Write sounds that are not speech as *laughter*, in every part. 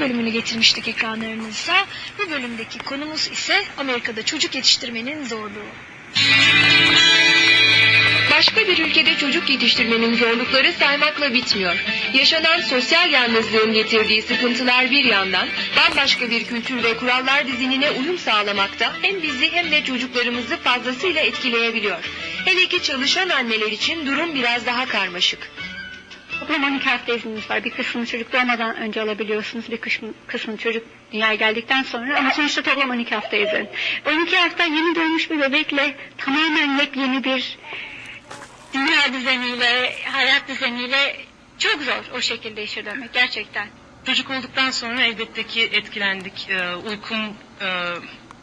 bölümünü getirmiştik ekranlarınıza. Bu bölümdeki konumuz ise Amerika'da çocuk yetiştirmenin zorluğu. Başka bir ülkede çocuk yetiştirmenin zorlukları saymakla bitmiyor. Yaşanan sosyal yalnızlığın getirdiği sıkıntılar bir yandan, bambaşka bir kültür ve kurallar dizinine uyum sağlamakta hem bizi hem de çocuklarımızı fazlasıyla etkileyebiliyor. Hele ki çalışan anneler için durum biraz daha karmaşık. Toplam 12 hafta izniniz var. Bir kısmını çocuk doğmadan önce alabiliyorsunuz. Bir kısmı, kısmını çocuk dünyaya geldikten sonra. Ama sonuçta toplam 12 hafta izin. 12 hafta yeni doğmuş bir bebekle tamamen yepyeni bir dünya düzeniyle, hayat düzeniyle çok zor o şekilde işe dönmek gerçekten. Çocuk olduktan sonra elbette ki etkilendik. Ee, uykum e,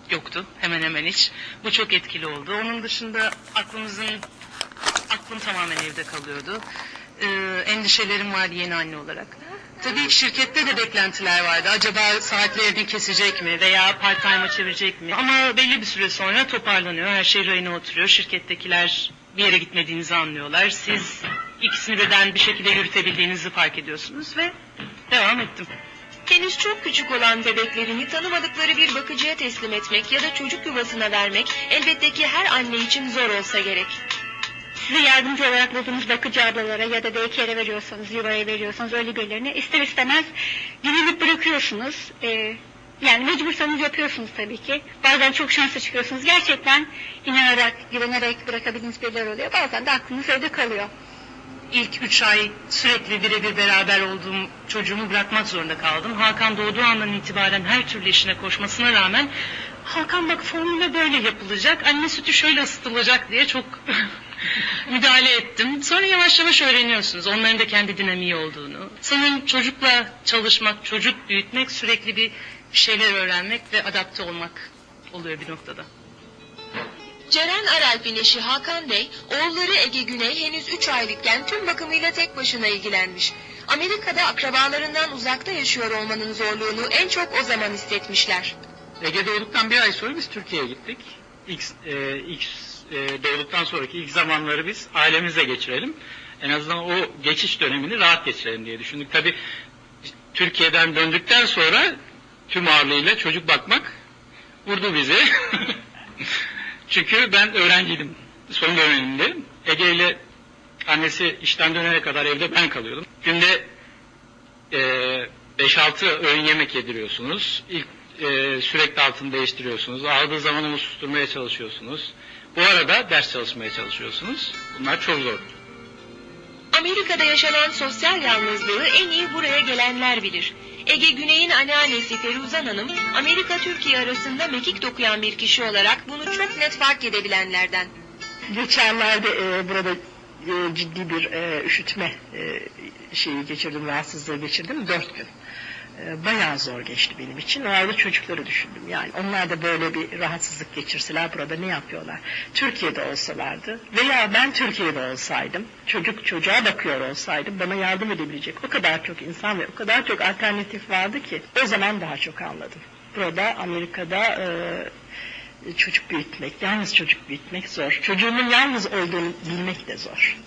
yoktu hemen hemen hiç. Bu çok etkili oldu. Onun dışında aklımızın aklım tamamen evde kalıyordu. Ee, endişelerim vardı yeni anne olarak. Tabii şirkette de beklentiler vardı. Acaba saatlerini kesecek mi veya part time'a çevirecek mi? Ama belli bir süre sonra toparlanıyor. Her şey rayına oturuyor. Şirkettekiler bir yere gitmediğinizi anlıyorlar. Siz ikisini birden bir şekilde yürütebildiğinizi fark ediyorsunuz ve devam ettim. Henüz çok küçük olan bebeklerini tanımadıkları bir bakıcıya teslim etmek ya da çocuk yuvasına vermek elbette ki her anne için zor olsa gerek. Size yardımcı olarak bulduğunuz bakıcı ablalara ya da daycare veriyorsanız, yuvaya veriyorsanız öyle birilerine ister istemez yönelip bırakıyorsunuz. Ee, yani mecbursanız yapıyorsunuz tabii ki. Bazen çok şanslı çıkıyorsunuz. Gerçekten inanarak, güvenerek bırakabildiğiniz birileri oluyor. Bazen de aklınız evde kalıyor. İlk üç ay sürekli birebir beraber olduğum çocuğumu bırakmak zorunda kaldım. Hakan doğduğu andan itibaren her türlü işine koşmasına rağmen Hakan bak formüle böyle yapılacak, anne sütü şöyle ısıtılacak diye çok *laughs* müdahale ettim. Sonra yavaş yavaş öğreniyorsunuz onların da kendi dinamiği olduğunu. Sanırım çocukla çalışmak, çocuk büyütmek sürekli bir şeyler öğrenmek ve adapte olmak oluyor bir noktada. Ceren Aralp'in eşi Hakan Bey, oğulları Ege Güney henüz 3 aylıkken tüm bakımıyla tek başına ilgilenmiş. Amerika'da akrabalarından uzakta yaşıyor olmanın zorluğunu en çok o zaman hissetmişler. Ege doğduktan bir ay sonra biz Türkiye'ye gittik. İlk, e, ilk e, doğduktan sonraki ilk zamanları biz ailemizle geçirelim. En azından o geçiş dönemini rahat geçirelim diye düşündük. Tabii Türkiye'den döndükten sonra tüm ağırlığıyla çocuk bakmak vurdu bizi. *laughs* Çünkü ben öğrenciydim son döneminde. Ege ile annesi işten dönene kadar evde ben kalıyordum. Günde e, 5-6 öğün yemek yediriyorsunuz. İlk e, sürekli altını değiştiriyorsunuz. Ağladığı zaman onu susturmaya çalışıyorsunuz. Bu arada ders çalışmaya çalışıyorsunuz. Bunlar çok zor. Amerika'da yaşanan sosyal yalnızlığı en iyi buraya gelenler bilir. Ege Güney'in anneannesi Feruzan Hanım, Amerika-Türkiye arasında mekik dokuyan bir kişi olarak bunu çok net fark edebilenlerden. Geçenlerde e, burada ciddi bir e, üşütme e, şeyi geçirdim, rahatsızlığı geçirdim dört gün. E, bayağı zor geçti benim için. O arada çocukları düşündüm. Yani onlar da böyle bir rahatsızlık geçirseler burada ne yapıyorlar? Türkiye'de olsalardı veya ben Türkiye'de olsaydım, çocuk çocuğa bakıyor olsaydım bana yardım edebilecek o kadar çok insan ve o kadar çok alternatif vardı ki o zaman daha çok anladım. Burada Amerika'da e, çocuk büyütmek, yalnız çocuk büyütmek zor. Çocuğumun yalnız olduğunu bilmek de zor.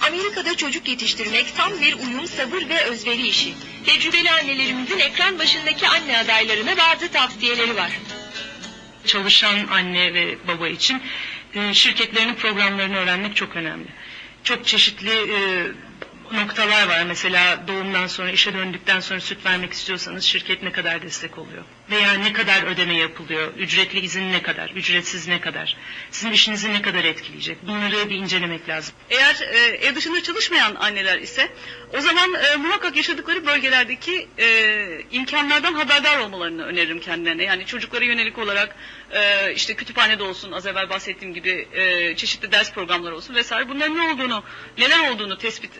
Amerika'da çocuk yetiştirmek tam bir uyum, sabır ve özveri işi. Tecrübeli annelerimizin ekran başındaki anne adaylarına bazı tavsiyeleri var. çalışan anne ve baba için e, şirketlerin programlarını öğrenmek çok önemli. Çok çeşitli e, noktalar var. Mesela doğumdan sonra işe döndükten sonra süt vermek istiyorsanız şirket ne kadar destek oluyor? Veya ne kadar ödeme yapılıyor? Ücretli izin ne kadar? Ücretsiz ne kadar? Sizin işinizi ne kadar etkileyecek? Bunları bir incelemek lazım. Eğer e, ev dışında çalışmayan anneler ise o zaman e, muhakkak yaşadıkları bölgelerdeki e, imkanlardan haberdar olmalarını öneririm kendilerine. Yani çocuklara yönelik olarak e, işte kütüphanede olsun az evvel bahsettiğim gibi e, çeşitli ders programları olsun vesaire bunların ne olduğunu neler olduğunu tespit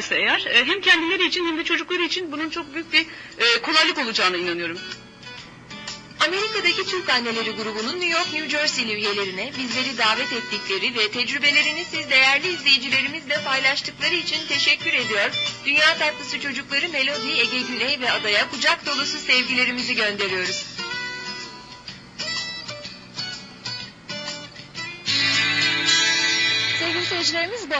ederlerse eğer e, hem kendileri için hem de çocukları için bunun çok büyük bir e, kolaylık olacağına inanıyorum. Amerika'daki Türk Anneleri grubunun New York, New Jersey'li üyelerine bizleri davet ettikleri ve tecrübelerini siz değerli izleyicilerimizle paylaştıkları için teşekkür ediyor. Dünya tatlısı çocukları Melody, Ege Güney ve Adaya kucak dolusu sevgilerimizi gönderiyoruz. Sevgili seyircilerimiz bu